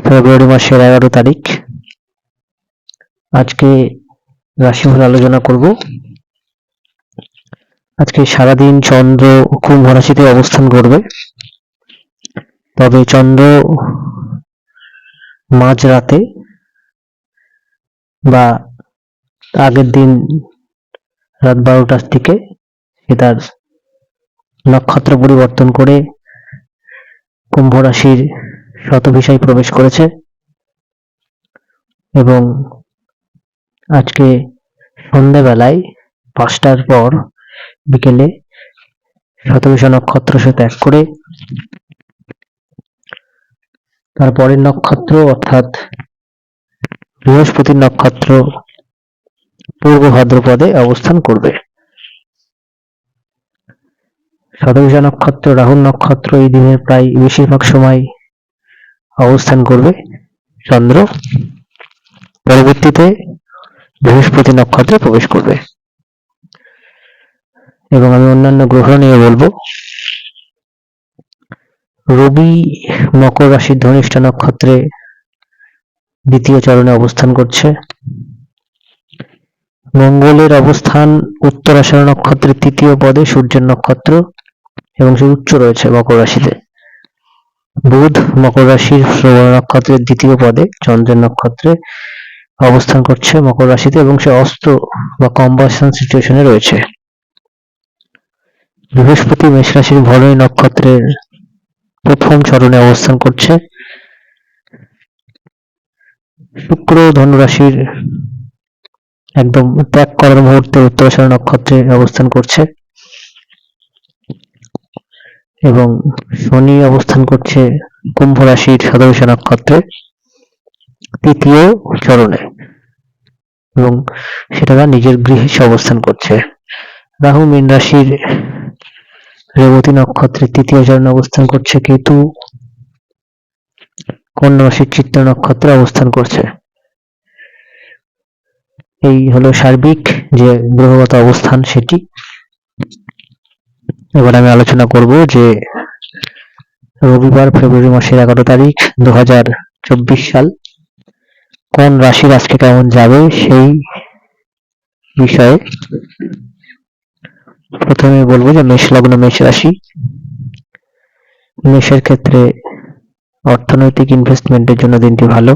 ফেব্রুয়ারি মাসের এগারো তারিখ। আজকে রাশিফল আলোচনা করব। আজকে সারাদিন চন্দ্র কুম্ভ রাশিতে অবস্থান করবে। তবে চন্দ্র মাঝরাতে বা আগের দিন রাত বারোটার দিকে সে তার নক্ষত্র পরিবর্তন করে কুম্ভ রাশির শতভিসায় প্রবেশ করেছে। এবং আজকে সন্ধ্যাবেলায় পাঁচটার পর বিকেলে শতভিষা নক্ষত্র সে ত্যাগ করে তার পরের নক্ষত্র অর্থাৎ বৃহস্পতির নক্ষত্র পূর্ব ভাদ্রপদে অবস্থান করবে। শতভিষা নক্ষত্র, রাহুল নক্ষত্র এই দিনের প্রায় বেশিরভাগ সময় অবস্থান করবে চন্দ্র। পরবর্তীতে বৃহস্পতি নক্ষত্রে প্রবেশ করবে। এবং আমি অন্যান্য গ্রহ নিয়ে বলব। রবি মকর রাশির ধনিষ্ঠা নক্ষত্রে দ্বিতীয় চরণে অবস্থান করছে। মঙ্গলের অবস্থান উত্তরাষাঢ় নক্ষত্রের তৃতীয় পদে সূর্যের নক্ষত্র এবং সে উচ্চ রয়েছে মকর রাশিতে। বুধ, মকর রাশির শ্রবণ নক্ষত্রের দ্বিতীয় পদে চন্দ্রের নক্ষত্রে অবস্থান করছে মকর রাশিতে এবং সে অস্ত বা কম্বাসন সিচুয়েশনে রয়েছে। বৃহস্পতি, মেষ রাশির ভরণী নক্ষত্রের প্রথম চরণে অবস্থান করছে। শুক্র, ধনুরাশির একদম ত্যাগ করার মুহূর্তে উত্তরাষাঢ় নক্ষত্রে অবস্থান করছে। এবং শনি অবস্থান করছে কুম্ভ রাশির সদস্য নক্ষত্রে, তৃতীয় চরণে। এবং সেটা নিজের গৃহে অবস্থান করছে। রাহু মীন রাশির রেবতী নক্ষত্রের তৃতীয় চরণে অবস্থান করছে কেতু। কন্যা রাশির চিত্র নক্ষত্রে অবস্থান করছে। এই হলো সার্বিক যে গ্রহগত অবস্থান সেটি। এবার আমি আলোচনা করব যে রবিবার ফেব্রুয়ারি মাসের এগারো তারিখ দুহাজার চব্বিশ সাল কোন রাশির আজকে কেমন যাবে সেই বিষয়ে প্রথমে বলব যে মেষ লগ্ন, মেষ রাশি। মেষের ক্ষেত্রে অর্থনৈতিক ইনভেস্টমেন্টের জন্য দিনটি ভালো।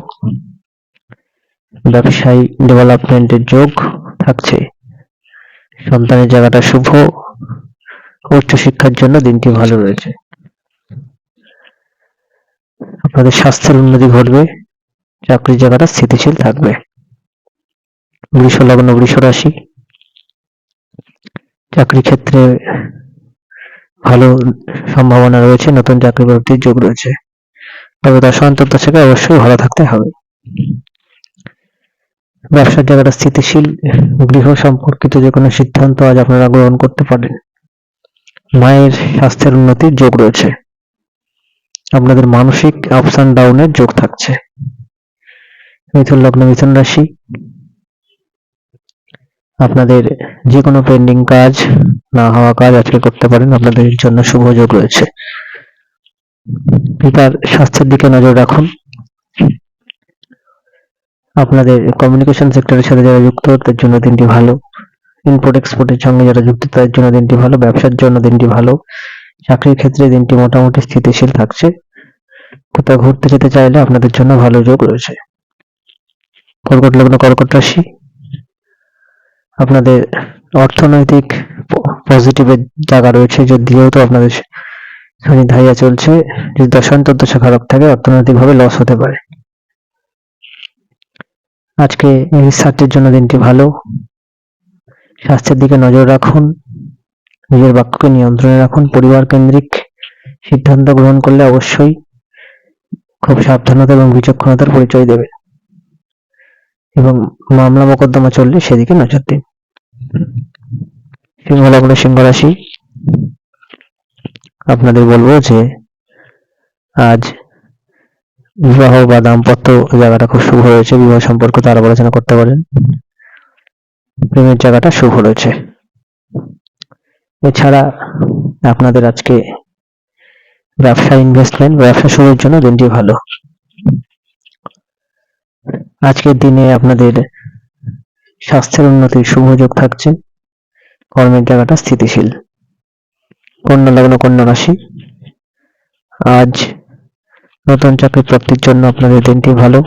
ব্যবসায়ী ডেভেলপমেন্টের যোগ থাকছে। সন্তানের জায়গাটা শুভ। উচ্চশিক্ষার জন্য দিনটি ভালো রয়েছে। আপনাদের স্বাস্থ্যের উন্নতি ঘটবে চাকরির জায়গাটা স্থিতিশীল থাকবে। বৃষ লগ্ন বৃষ রাশি চাকরি ক্ষেত্রে ভালো সম্ভাবনা রয়েছে নতুন চাকরি প্রাপ্তির যোগ রয়েছে। তবে তার সন্তান থেকে অবশ্যই ভালো থাকতে হবে। ব্যবসার জায়গাটা স্থিতিশীল গৃহ সম্পর্কিত যে কোনো সিদ্ধান্ত আজ আপনারা গ্রহণ করতে পারেন। মায়ের স্বাস্থ্যের উন্নতির যোগ রয়েছে। আপনাদের মানসিক আপস অ্যান্ড ডাউনের যোগ থাকছে। মিথুন লগ্ন, মিথুন রাশি। আপনাদের যে কোনো পেন্ডিং কাজ, না হওয়া কাজ আজকে করতে পারেন। আপনাদের জন্য শুভ যোগ রয়েছে। পিতার স্বাস্থ্যের দিকে নজর রাখুন। আপনাদের কমিউনিকেশন সেক্টরের সাথে যারা যুক্ত, তাদের জন্য দিনটি ভালো। ইম্পোর্ট এক্সপোর্টের সঙ্গে যারা যুক্ত, তাদের জন্য দিনটি ভালো, ব্যবসার জন্য দিনটি ভালো। চাকরির ক্ষেত্রে দিনটি মোটামুটি স্থিতিশীল থাকছে। কোথাও ঘুরতে যেতে চাইলে আপনাদের জন্য ভালো যোগ রয়েছে। কর্কট লগ্ন কর্কট রাশি। আপনাদের অর্থনৈতিক পজিটিভের জায়গা রয়েছে, যদিও তো আপনাদের শনি ধাইয়া চলছে। যদি দশান্তর্দশা খারাপ থাকে, অর্থনৈতিকভাবে লস হতে পারে। আজকে রিসার্চের জন্য দিনটি ভালো। স্বাস্থ্যের দিকে নজর রাখুন, নিজের বাক্যকে নিয়ন্ত্রণে রাখুন, পরিবার কেন্দ্রিক সিদ্ধান্ত গ্রহণ করলে অবশ্যই খুব সাবধানতা এবং বিচক্ষণতার পরিচয় দেবে। এবং মামলা মোকদ্দমা চললে সেদিকে নজর দিন। সিংহ লগ্ন সিংহ রাশি আপনাদের বলব যে আজ বিবাহ বা দাম্পত্য জায়গাটা খুব শুভ হয়েছে, বিবাহ সম্পর্ক তার আলোচনা করতে পারেন। প্রেমের জায়গাটা শুভ রয়েছে। এছাড়া আপনাদের আজকে ব্যবসা ইনভেস্টমেন্ট ব্যবসা শুরুর জন্য দিনটি ভালো। আজকের দিনে আপনাদের স্বাস্থ্যের উন্নতির শুভ যোগ থাকছে। কর্মের জায়গাটা স্থিতিশীল। কন্যা লগ্ন, কন্যা রাশি। আজ নতুন চাকরি প্রাপ্তির জন্য আপনাদের দিনটি ভালো।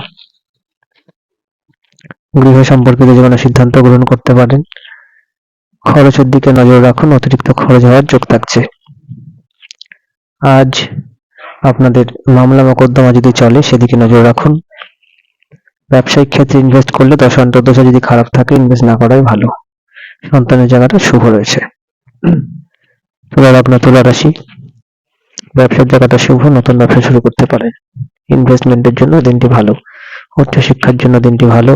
গৃহ সম্পর্কিত যে কোনো সিদ্ধান্ত গ্রহণ করতে পারেন। খরচের দিকে নজর রাখুন, অতিরিক্ত খরচ হওয়ার যোগ থাকছে। আজ আপনাদের মামলা মোকদ্দমা যদি চলে, সেদিকে নজর রাখুন। ব্যবসায়িক ক্ষেত্রে ইনভেস্ট করলে দশ অন্তর্দশা যদি খারাপ থাকে ইনভেস্ট না করাই ভালো। সন্তানের জায়গাটা শুভ রয়েছে। তুলা আপনার তুলা রাশি। ব্যবসার জায়গাটা শুভ, নতুন ব্যবসা শুরু করতে পারেন। ইনভেস্টমেন্টের জন্য দিনটি ভালো। উচ্চ শিক্ষার জন্য দিনটি ভালো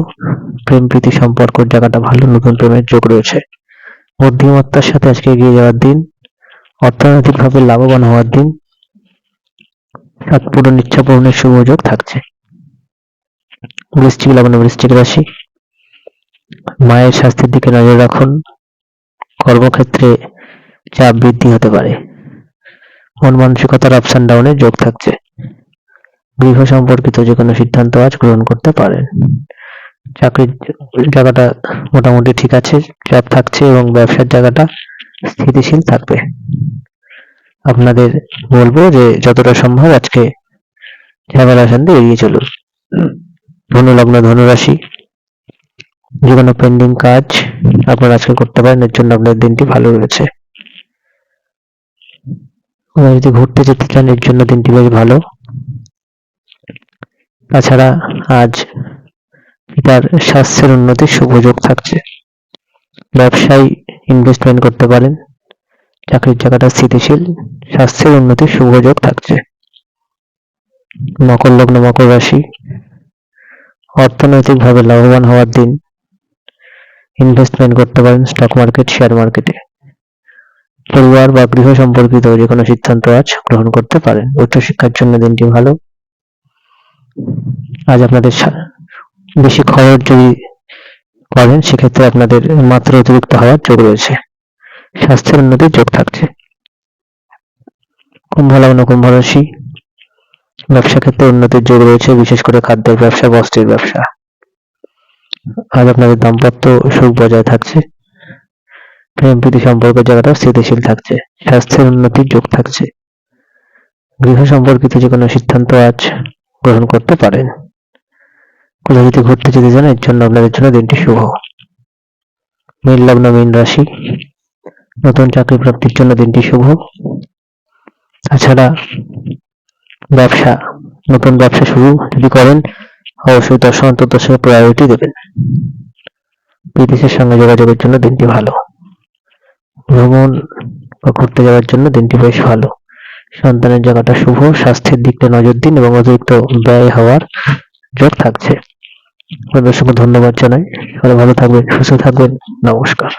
প্রেম প্রীতি সম্পর্কের জায়গাটা ভালো, নতুন প্রেমের যোগ রয়েছে। বুদ্ধিমত্তার সাথে আজকে এগিয়ে যাওয়ার দিন, অর্থনৈতিকভাবে লাভবান হওয়ার দিন পূরণ ইচ্ছা পূরণের শুভ যোগ থাকছে। বৃষ্টিক লগ্ন বৃষ্টিক রাশি, মায়ের স্বাস্থ্যের দিকে নজর রাখুন, কর্মক্ষেত্রে চাপ বৃদ্ধি হতে পারে। মন মানসিকতার আপস অ্যান্ড ডাউনের যোগ থাকছে। গৃহ সম্পর্কিত যে কোনো সিদ্ধান্ত আজ গ্রহণ করতে পারেন। চাকরির জায়গাটা মোটামুটি ঠিক আছে চাপ থাকছে এবং ব্যবসার জায়গাটা স্থিতিশীল থাকবে। আপনাদের বলব যে যতটা সম্ভব আজকে ঝামেলা শান্তি এড়িয়ে চলুন। ধনুলগ্ন ধনুরাশি যে কোনো পেন্ডিং কাজ আপনারা আজকে করতে পারেন, এর জন্য আপনার দিনটি ভালো রয়েছে। যদি ঘুরতে যেতে চান, এর জন্য দিনটি বেশ ভালো। তাছাড়া আজ পিতার স্বাস্থ্যের উন্নতির সুযোগ থাকছে। ব্যবসায় ইনভেস্টমেন্ট করতে পারেন, চাকরির জায়গাটা স্থিতিশীল, স্বাস্থ্যের উন্নতির সুযোগ থাকছে। মকর লগ্ন, মকর রাশি, অর্থনৈতিকভাবে লাভবান হওয়ার দিন ইনভেস্টমেন্ট করতে পারেন স্টক মার্কেট শেয়ার মার্কেটে পরিবার বা গৃহ সম্পর্কিত যে কোনো সিদ্ধান্ত আজ গ্রহণ করতে পারেন। উচ্চশিক্ষার জন্য দিনটি ভালো। আজ আপনাদের বেশি খরচ যদি করেন, সেক্ষেত্রে আপনাদের মাত্রা অতিরিক্ত হওয়ার যোগ রয়েছে। স্বাস্থ্যের উন্নতির যোগ থাকছে। কুম্ভ লগ্ন কুম্ভ রাশি, ব্যবসা ক্ষেত্রে উন্নতির যোগ রয়েছে, বিশেষ করে খাদ্যের ব্যবসা, বস্ত্রের ব্যবসা। আজ আপনাদের দাম্পত্য সুখ বজায় থাকছে। প্রেম প্রীতি সম্পর্কের জায়গাটা স্থিতিশীল থাকছে। স্বাস্থ্যের উন্নতির যোগ থাকছে। গৃহ সম্পর্কিত যে কোনো সিদ্ধান্ত আজ গ্রহণ করতে পারেন কোথাও ঘুরতে যেতে চান এর জন্য আপনাদের জন্য দিনটি শুভ। মীন লগ্ন মীন রাশি। নতুন চাকরি প্রাপ্তির জন্য দিনটি শুভ। তাছাড়া ব্যবসা, নতুন ব্যবসা শুরু যদি করেন, অবশ্যই দশ অন্তর্দশকে প্রায়োরিটি দেবেন। বিদেশের সঙ্গে যোগাযোগের জন্য দিনটি ভালো। ভ্রমণ বা ঘুরতে যাওয়ার জন্য দিনটি বেশ ভালো। সন্তানের জায়গাটা শুভ, স্বাস্থ্যের দিকটা নজর দিন এবং অতিরিক্ত ব্যয় হওয়ার জোর থাকছে। সঙ্গে ধন্যবাদ জানাই। সবাই ভালো থাকবেন, সুস্থ থাকবেন। নমস্কার।